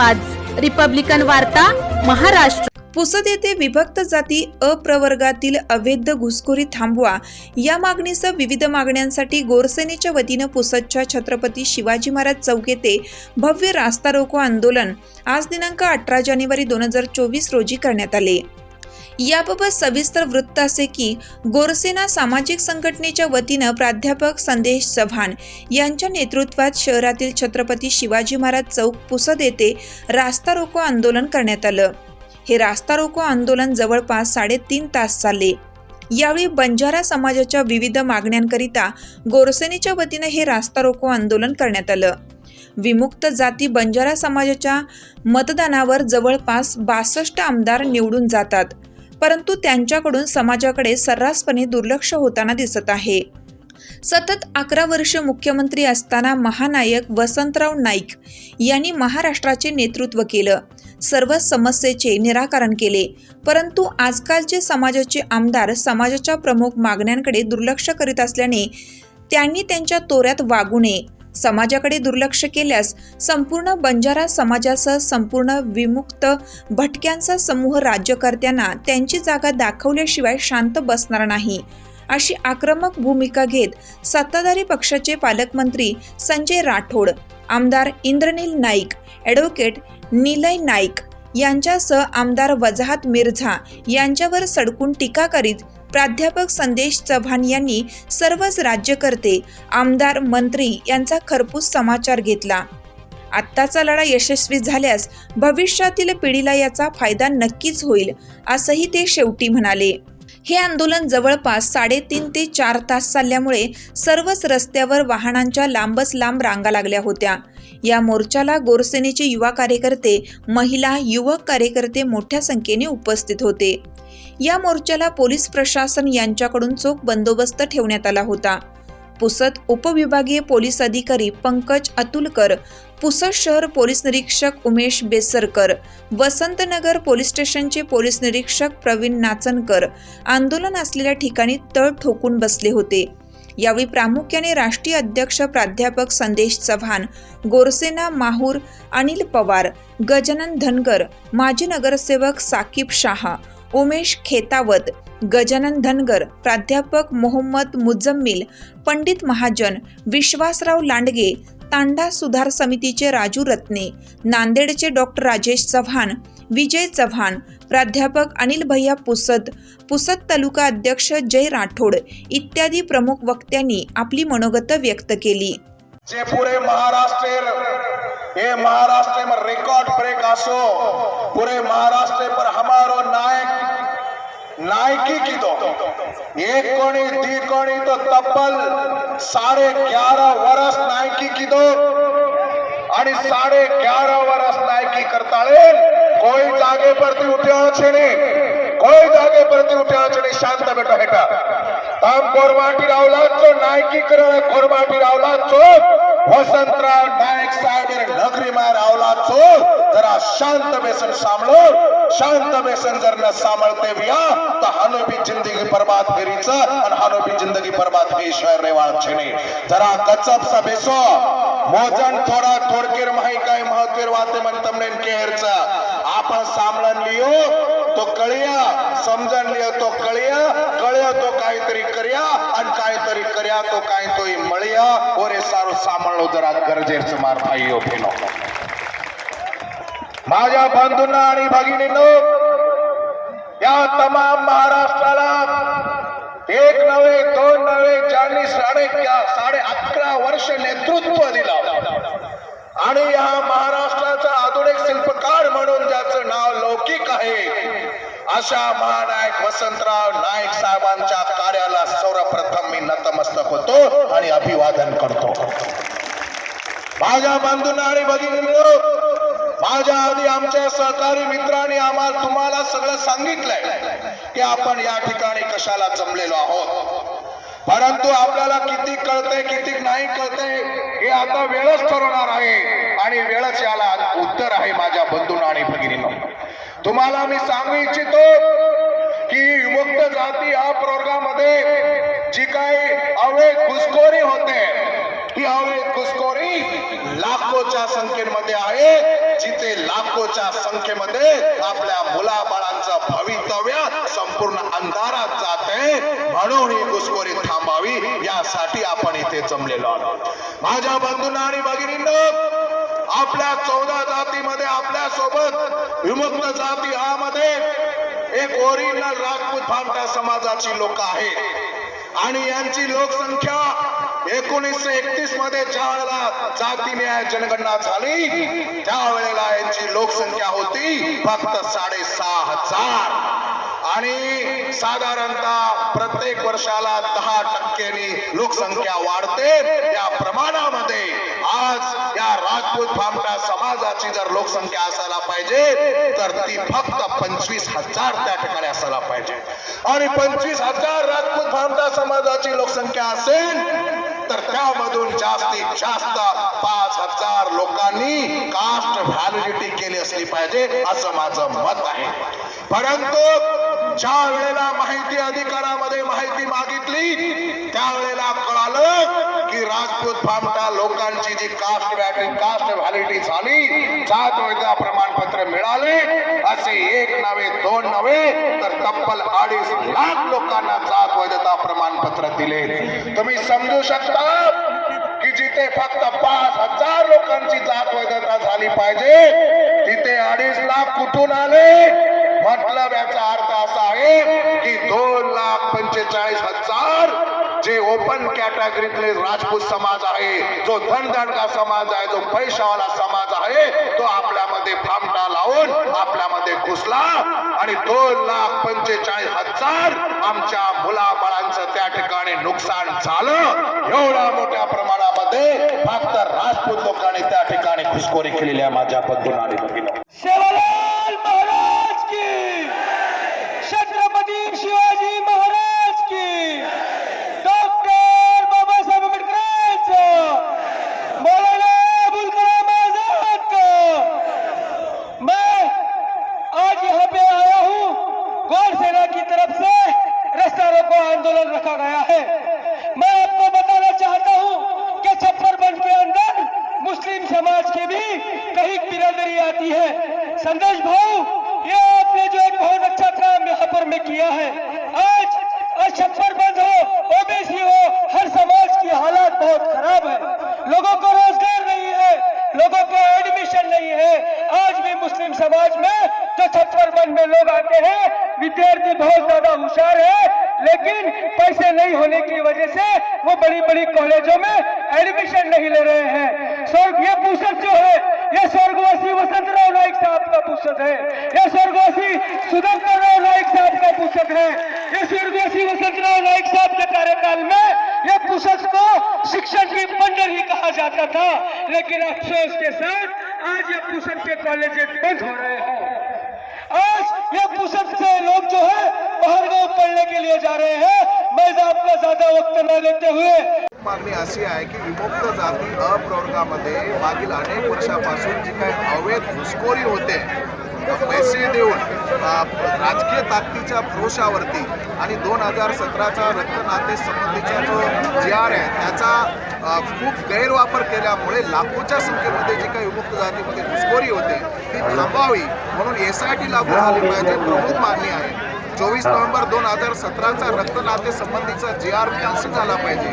आवाज. रिपब्लिकन वार्ता महाराष्ट्र. पुसद येथे विभक्त जाती अप्रवर्गातील अवैध घुसखोरी थांबवा. या मागणीसह विविध मागण्यांसाठी गोरसेनेच्या वतीनं पुसदच्या छत्रपती शिवाजी महाराज चौक येथे भव्य रास्ता रोको आंदोलन आज दिनांक अठरा जानेवारी दोन हजार चोवीस रोजी करण्यात आले. याबाबत सविस्तर वृत्त असे की गोरसेना सामाजिक संघटनेच्या वतीनं प्राध्यापक संदेश चव्हाण यांच्या नेतृत्वात शहरातील छत्रपती शिवाजी महाराज चौक पुसद येथे रास्ता रोको आंदोलन करण्यात आलं. हे रास्ता रोको आंदोलन जवळपास साडेतीन तास चालले. यावेळी बंजारा समाजाच्या विविध मागण्यांकरिता गोरसेनेच्या वतीनं हे रास्ता रोको आंदोलन करण्यात आलं. विमुक्त जाती बंजारा समाजाच्या मतदानावर जवळपास बासष्ट आमदार निवडून जातात. परंतु त्यांच्याकडून समाजाकडे सर्रासपणे दुर्लक्ष होताना दिसत आहे. सतत अकरा वर्ष मुख्यमंत्री असताना महानायक वसंतराव नाईक यांनी महाराष्ट्राचे नेतृत्व केलं. सर्व समस्येचे निराकरण केले. परंतु आजकालचे समाजाचे आमदार समाजाच्या प्रमुख मागण्यांकडे दुर्लक्ष करीत असल्याने त्यांनी त्यांच्या तोऱ्यात वागू नये. समाजाकडे दुर्लक्ष केल्यास संपूर्ण बंजारा समाजासह संपूर्ण विमुक्त भटक्यांचा समूह राज्यकर्त्यांना त्यांची जागा दाखवल्याशिवाय शांत बसणार नाही. अशी आक्रमक भूमिका घेत सत्ताधारी पक्षाचे पालकमंत्री संजय राठोड आमदार इंद्रनील नाईक ॲडव्होकेट निलय नाईक यांच्यासह आमदार वजाहत मिर्झा यांच्यावर सडकून टीका करीत प्राध्यापक संदेश चव्हाण यांनी सर्वच राज्यकर्ते आमदार मंत्री यांचा खरपूस समाचार घेतला. आत्ताचा लढा यशस्वी झाल्यास भविष्यातील पिढीला याचा फायदा नक्कीच होईल असंही ते शेवटी म्हणाले. हे आंदोलन जवळपास साडेतीन ते चार तास चालल्यामुळे सर्वच रस्त्यावर वाहनांच्या लांबच लांब रांगा लागल्या होत्या. या मोर्चाला गोरसेनेचे युवा कार्यकर्ते महिला युवक कार्यकर्ते मोठ्या संख्येने उपस्थित होते. या मोर्चाला पोलीस प्रशासन यांच्याकडून चोख बंदोबस्त ठेवण्यात आला होता. पुसद उपविभागीय पोलीस अधिकारी पंकज अतुलकर पुसद शहर पोलीस निरीक्षक उमेश बेसरकर वसंतनगर पोलीस स्टेशनचे पोलीस निरीक्षक प्रवीण नाचनकर आंदोलन असलेल्या ठिकाणी तळ ठोकून बसले होते. यावेळी प्रामुख्याने राष्ट्रीय अध्यक्ष प्राध्यापक संदेश चव्हाण गोरसेना माहूर अनिल पवार गजानन धनगर माजी नगरसेवक साकीब शहा उमेश खेतावत गजानन धनगर प्राध्यापक मोहम्मद मुजम्मिल पंडित महाजन विश्वासराव लांडगे तांडा सुधार समितीचे राजू रत्ने नांदेडचे डॉक्टर राजेश चव्हाण विजय चव्हाण प्राध्यापक अनिल भैया पुसद पुसद तालुका अध्यक्ष जय राठोड इत्यादी प्रमुख वक्त्यांनी आपली मनोगत व्यक्त केली. जे पुरे महाराष्ट्र ये महाराष्ट्र में रिकॉर्ड ब्रेक आसो पूरे महाराष्ट्र पर हमारो नायक नायकी की दो एक कोणी दी कोणी तो तब्बल साढ़े ग्यारह वर्ष नायकी की दो आणि साडे ग्यारह वरस नायकी करताळेल कोई जागे परती उठे छेने कोई जागे परती उठे छेने शांत बेटा हेटा ताम कोरमाटी रावलात चो नायकी कर कोरबाटी रावला चो वसंतराव नायक साहेब नगरी मार रावला चो जरा शांत बेसन सांभळ शांत बेसन जर न सांभळते विया तर हनुबी जिंदगी बर्बाद करीच आणि हनुबी जिंदगी बर्बाद हे शहर रेवाळ छेने जरा कचप सा बेसो. છે ને જરા કચપ સા બેસો મોજન થોડા થોડકેર માહી કાઈ મહત્વેર વાતે મન તમને કેર છે आपण सामळण लियो तो कळिया समजण लियो तो कळिया कळ्या तो काहीतरी कर्या आणि काहीतरी कर्या तो काही तोही मळिया ओरे सारो सामळलो जरा गरजेच मार भाई फेनो माझ्या बंधूंना आणि भगिनींनो या तमाम महाराष्ट्राला एक नव्हे दोन नव्हे ज्यांनी साडे साडे अकरा वर्ष नेतृत्व दिलं. आणि या महाराष्ट्राचा आधुनिक शिल्पकार म्हणून ज्याचं नाव लौकिक आहे अशा महानायक वसंतराव नाईक साहेबांच्या कार्याला सर्वप्रथम मी नतमस्तक होतो आणि अभिवादन करतो. माझ्या बंधूंना आणि भगिनींनो माझ्या आधी आमच्या सहकारी मित्रांनी आम्हाला तुम्हाला सगळं सांगितलंय. की आपण या ठिकाणी कशाला जमलेलो आहोत? परंतु आपल्याला किती कळतंय किती नाही कळतंय हे आता वेळच ठरवणार आहे. आणि वेळच याला उत्तर आहे माझ्या बंधून आणि भगिनीनं. तुम्हाला मी सांगू इच्छितो की विमुक्त जाती या प्रोग्रामध्ये जी काही अवैध घुसखोरी होते ही अवैध घुसखोरी लाखोच्या संख्येमध्ये आहे जिथे लाखोच्या संख्येमध्ये आपल्या मुलाबाळांचं भवितव्य संपूर्ण अंधारात जाते. म्हणून ही घुसखोरी थांबावी यासाठी आपण इथे जमलेलो आहोत. माझ्या बंधूंना आणि भगिनींनो आपल्या चौदा जातीमध्ये आपल्यासोबत विमुक्त जाती हा मध्ये एक ओरिजिनल राजपूत भामटा समाजाची लोक आहेत. आणि यांची लोकसंख्या एकोणीसशे एकतीसमध्ये ज्या वेळेला जाती न्याय जनगणना झाली त्यावेळेला यांची लोकसंख्या होती फक्त साडेसहा हजार. आणि साधारणतः प्रत्येक वर्षाला दहा टक्क्यांनी लोकसंख्या वाढते. त्या प्रमाणामध्ये आज या राजपूत भामटा समाजाची जर लोकसंख्या असायला पाहिजे तर ती फक्त पंचवीस हजार त्या ठिकाणी असायला पाहिजे. आणि पंचवीस हजार राजपूत भामटा समाजाची लोकसंख्या असेल तर त्यामधून जास्तीत जास्त पाच हजार लोकांनी कास्ट व्हॅलिडिटी केली असली पाहिजे असं माझं मत आहे. परंतु ज्या वेळेला माहिती अधिकारामध्ये माहिती मागितली त्यावेळेला कळालं की राजपूत फामटा लोकांची जी कास्ट बॅटरी कास्ट व्हॅलिटी झाली जात वैद्या प्रमाणपत्र मिळाले. असे एक नव्हे दोन नव्हे तर तब्बल अडीच लाख लोकांना जात वैधता प्रमाणपत्र दिले. तुम्ही समजू शकता की जिथे फक्त पाच हजार लोकांची जात वैधता झाली पाहिजे तिथे अडीच लाख कुठून आले? मतलब याचा अर्थ असा आहे की दोन लाख पंचेचाळीस हजार जे ओपन कॅटेगरीतले राजपूत समाज आहे जो धनदंडका समाज आहे जो पैशावाला समाज आहे तो आपल्यामध्ये फामटा लावून आपल्यामध्ये घुसला आणि दोन लाख पंचेचाळीस हजार आमच्या मुलाबाळांचं त्या ठिकाणी नुकसान झालं एवढ्या मोठ्या प्रमाणामध्ये फक्त राजपूत लोकांनी त्या ठिकाणी घुसखोरी केलेली आहे माझ्या बंधूंना आणि भगिनींनो. लोगों को एडमिशन नहीं है। आज भी मुस्लिम समाज में जो छप्पर बंद में लोग आते हैं, विद्यार्थी बहुत ज़्यादा होशियार है, लेकिन पैसे नहीं होने की वजह से वो बड़ी बड़ी कॉलेजों में एडमिशन नहीं ले रहे हैं। स्वर्ग, ये पुस्तक जो है, ये स्वर्गवासी वसंत वसंतराव नाइक साहब का पुस्तक है। ये स्वर्गवासी सुधाकर राव नाइक साहब का पुस्तक है। ये स्वर्गवासी वसंतराव नाइक साहब के कार्यकाल में ये पुस्तक को शिक्षण की बंदर ही कहा जाता था, लेकिन अफसोस के साथ आज ये पुस्तक के कॉलेज बंद हो रहे हैं। आज ये पुस्तक से लोग जो है बाहर गाँव पढ़ने के लिए जा रहे हैं। मैं आपका ज़्यादा वक्त न लेते हुए। मागणी अशी आहे की विमुक्त जाती मागील अनेक वर्षापासून जी काही अवैध घुसखोरी होते पैसे देऊन राजकीय ताकदीच्या भरोशावरती आणि दोन हजार सतराचा रक्तनाते संबंधीचा जो जी आर आहे त्याचा खूप गैरवापर केल्यामुळे लाखोच्या संख्येमध्ये जी काही विमुक्त जातीमध्ये घुसखोरी होते ती थांबावी म्हणून एस आय टी लागू झाली पाहिजे प्रमुख मागणी आहे. चोवीस नोव्हेंबर दोन हजार सतराचा रक्तनाते संबंधीचा जी आर कॅन्सल झाला पाहिजे.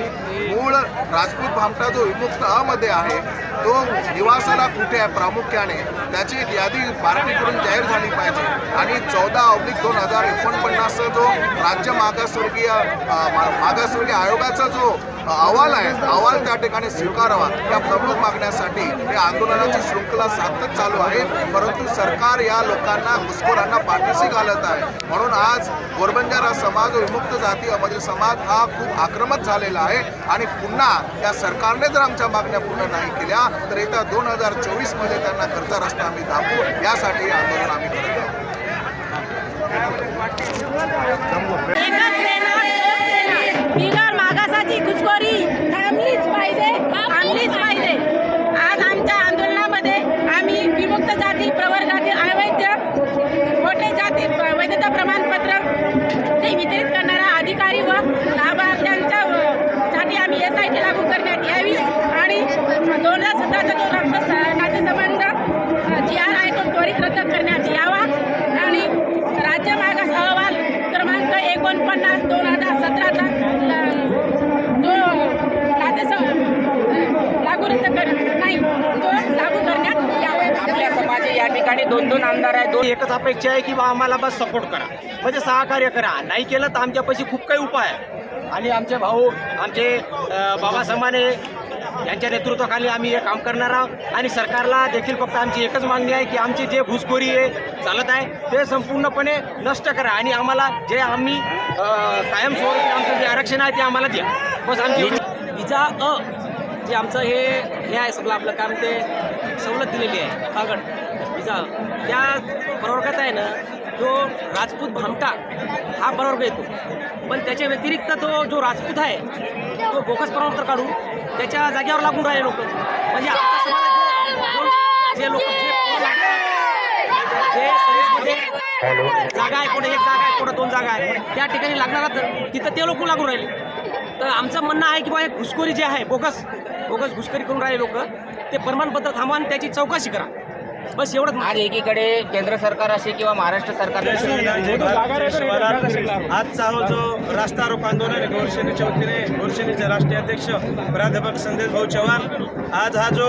मूळ राजपूत भामटा जो विमुक्त अमध्ये आहे. तो निवासाला कुठे आहे प्रामुख्याने? त्याची यादी पार्टीकडून जाहीर झाली पाहिजे. आणि चौदा ऑब्लिक दोन हजार एकोणपन्नासचा जो राज्य मागासवर्गीय मागासवर्गीय आयोगाचा जो अहवाल आहे अहवाल त्या ठिकाणी स्वीकारावा. या प्रमुख मागण्यासाठी हे आंदोलनाची शृंखला सातत चालू आहे. परंतु सरकार या लोकांना घुसखोरांना पाठीशी घालत आहे. म्हणून आज गोरबंजारा समाज विमुक्त जाती मधील समाज हा खूप आक्रमक झालेला आहे. आणि पुन्हा या सरकारने जर आमच्या मागण्या पूर्ण नाही केल्या तर येत्या दोन हजार चोवीसमध्ये त्यांना घरचा रस्ता आम्ही दाखवू. यासाठी आंदोलन आम्ही करत आहोत. लागू करण्यात यावा आपल्या समाजात. या ठिकाणी दोन दोन आमदार आहेत दोन एकच अपेक्षा आहे की बा आम्हाला बस सपोर्ट करा. म्हणजे सहकार्य करा. नाही केलं तर आमच्यापाशी खूप काही उपाय आहे. आणि आमचे भाऊ आमचे बाबा समाने यांच्या नेतृत्वाखाली आम्ही हे काम करणार आहोत. आणि सरकारला देखील फक्त आमची एकच मागणी आहे की आमची जे घुसखोरी आहे चालत आहे ते संपूर्णपणे नष्ट करा. आणि आम्हाला जे आम्ही कायमस्वरूपी आमचं जे आरक्षण आहे ते आम्हाला द्या. बस आमची विजा अ जे आमचं हे हे आहे सगळं आपलं काम ते सवलत दिलेली आहे पागड विजा त्या प्रवर्गात आहे ना जो राजपूत भामटा हा प्रवर्ग येतो. पण त्याच्या व्यतिरिक्त तो जो राजपूत आहे तो बोकस प्रवर्ग काढून त्याच्या जागेवर लागून राहिले लोक. म्हणजे आमच्या समाजात जे लोक जे जागा आहे कुठे एक जागा आहे कुठं दोन जागा आहे त्या ठिकाणी लागणार तर तिथं ते लोक लागून राहिले. तर आमचं म्हणणं आहे की बा हे घुसखोरी जे आहे बोगस बोगस घुसखोरी करून राहिले लोक ते प्रमाणपत्र थांबवा आणि त्याची चौकशी करा. बस एवढंच आज एकीकडे केंद्र सरकार असे किंवा महाराष्ट्र सरकार आजचा हा जो रास्ता रोक आंदोलन आहे गोरसेनेच्या वतीने गोरसेनेचे राष्ट्रीय अध्यक्ष प्राध्यापक संदेश भाऊ चव्हाण आज हा जो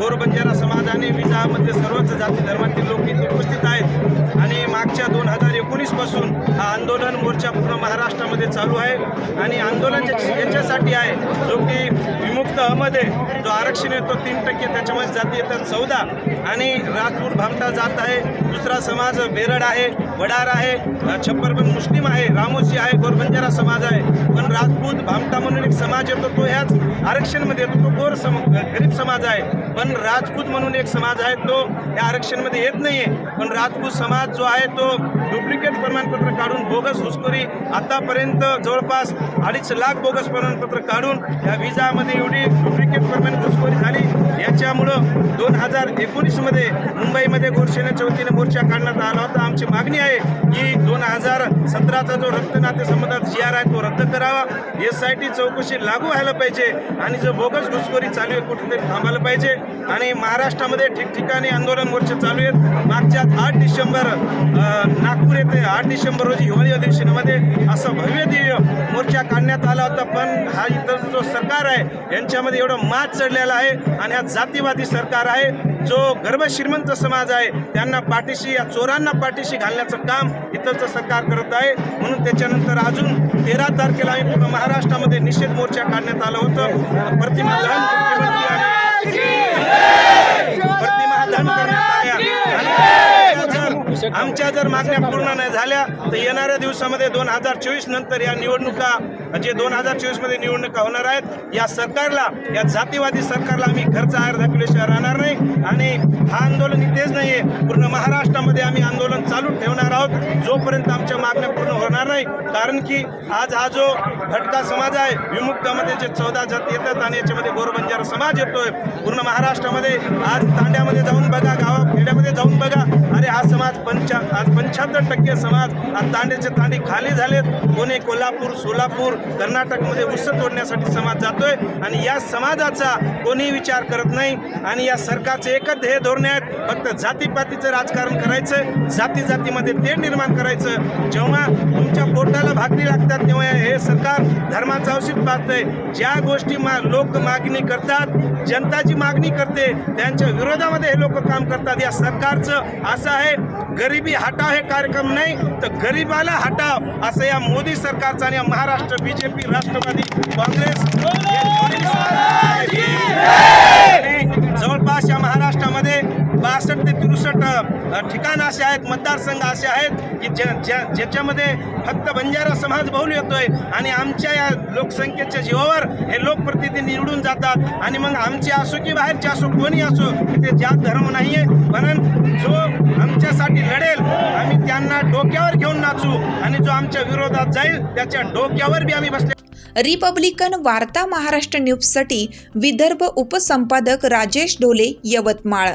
गोरबंजारा समाज आणि विजामध्ये सर्वच जाती धर्मातील लोक इथे उपस्थित आहेत. आणि मागच्या दोन हजार एकोणीसपासून हा आंदोलन मोर्चा पूर्ण महाराष्ट्रामध्ये चालू आहे. आणि आंदोलन याच्यासाठी आहे जो की विमुक्त अहमद आहे जो आरक्षण येतो तीन टक्के त्याच्यामध्ये जाती येतात चौदा. आणि राजपूर भामटा जात आहे. दुसरा समाज बेरड आहे. वडार आहे अ, छप्पर पण मुस्लिम आहे रामोशी आहे गोरबंजारा समाज आहे. पण राजपूत भामटा म्हणून एक समाज येतो तो ह्याच आरक्षणमध्ये येतो तो गोर सम गरीब समाज आहे. पण राजपूत म्हणून एक समाज आहे तो या आरक्षणमध्ये येत नाही आहे पण राजपूत समाज जो आहे तो डुप्लिकेट प्रमाणपत्र काढून बोगस घुसखोरी आतापर्यंत जवळपास अडीच लाख बोगस प्रमाणपत्र काढून या विजामध्ये एवढी डुप्लिकेट प्रमाण घुसखोरी झाली. याच्यामुळं दोन हजार एकोणीसमध्ये मुंबईमध्ये गोरसेनेच्या वतीने मोर्चा काढण्यात आला होता. आमची मागणी आहे की दोन हजार सतराचा जो रक्तनाते संबंधात जी आर आहे तो रद्द करावा. एस आय टी चौकशी लागू व्हायला पाहिजे आणि जो बोगस घुसखोरी चालू आहे कुठेतरी थांबायला पाहिजे. आणि महाराष्ट्रामध्ये ठिकठिकाणी आंदोलन मोर्चे चालू आहेत. मागच्या आठ डिसेंबर नाग नागपूर येथे आठ डिसेंबर रोजी हिवाळी अधिवेशनामध्ये असं भव्य दिव्य मोर्चा काढण्यात आला होता. पण हा इतर जो सरकार आहे यांच्यामध्ये एवढं मात चढलेला आहे आणि हा जातीवादी सरकार आहे जो गर्भ श्रीमंत समाज आहे त्यांना पाठीशी या चोरांना पाठीशी घालण्याचं काम इथलचं सरकार करत आहे. म्हणून त्याच्यानंतर अजून तेरा तारखेला आम्ही पूर्ण महाराष्ट्रामध्ये निषेध मोर्चा काढण्यात आलं होतं. प्रतिमा दहन प्रतिमा दहन आमच्या जर मागण्या पूर्ण नाही झाल्या तर येणाऱ्या दिवसामध्ये दोन हजार चोवीस नंतर या निवडणुका जे दोन हजार चोवीसमध्ये निवडणुका होणार आहेत या सरकारला या जातीवादी सरकारला आम्ही घरचा आहार दाखवल्याशिवाय राहणार नाही. आणि हा आंदोलन इथेच नाही आहे पूर्ण महाराष्ट्रामध्ये आम्ही आंदोलन चालू ठेवणार आहोत. जोपर्यंत आमच्या मागण्या पूर्ण होणार नाही कारण की आज हा जो भटका समाज आहे. विमुक्तामध्ये जे चौदा जाती येतात आणि याच्यामध्ये गोरबंजारा समाज येतोय. पूर्ण महाराष्ट्रामध्ये आज तांड्यामध्ये जाऊन बघा गावा खेड्यामध्ये जाऊन बघा. अरे हा समाज पंचा आज पंच्याहत्तर टक्के समाज आज तांड्याचे तांडे खाली झालेत. पुणे कोल्हापूर सोलापूर कर्नाटकमध्ये उस तोडण्यासाठी समाज जातोय. आणि या समाजाचा कोणी विचार करत नाही. आणि या सरकारचे एकच ध्येय धोरणे आहेत. फक्त जातीपातीचं राजकारण करायचं जाती जातीमध्ये ते निर्माण करायचं. जेव्हा तुमच्या पोटाला भाकरी लागतात तेव्हा हे सरकार धर्माचं औषध पाहतंय ज्या गोष्टी मा लोक मागणी करतात जनता जी मागणी करते त्यांच्या विरोधामध्ये हे लोक काम करतात या सरकारचं असं आहे गरिबी हटाव हे कार्यक्रम नाही तर गरिबाला हटाव असं या मोदी सरकारचं आणि Maharashtra B J P Rashtrawadi Congress सरकार आहे. जवळपास या महाराष्ट्रामध्ये बासष्ट ते तिरुसष्ट ठिकाण असे आहेत मतदारसंघ असे आहेत की ज्या ज्या ज्याच्यामध्ये फक्त बंजारा समाज बहुल येतोय आणि आमच्या या लोकसंख्येच्या जीवावर हे लोकप्रतिनिधी निवडून जातात. आणि मग आमचे असो की बाहेरचे असो कोणी असो ते जात धर्म नाही आहे म्हणून जो आमच्यासाठी लढेल आम्ही त्यांना डोक्यावर घेऊन नाचू आणि जो आमच्या विरोधात जाईल त्याच्या डोक्यावर बी आम्ही बसले. रिपब्लिकन वार्ता महाराष्ट्र न्यूजसाठी विदर्भ उपसंपादक राजेश ढोले यवतमाळ.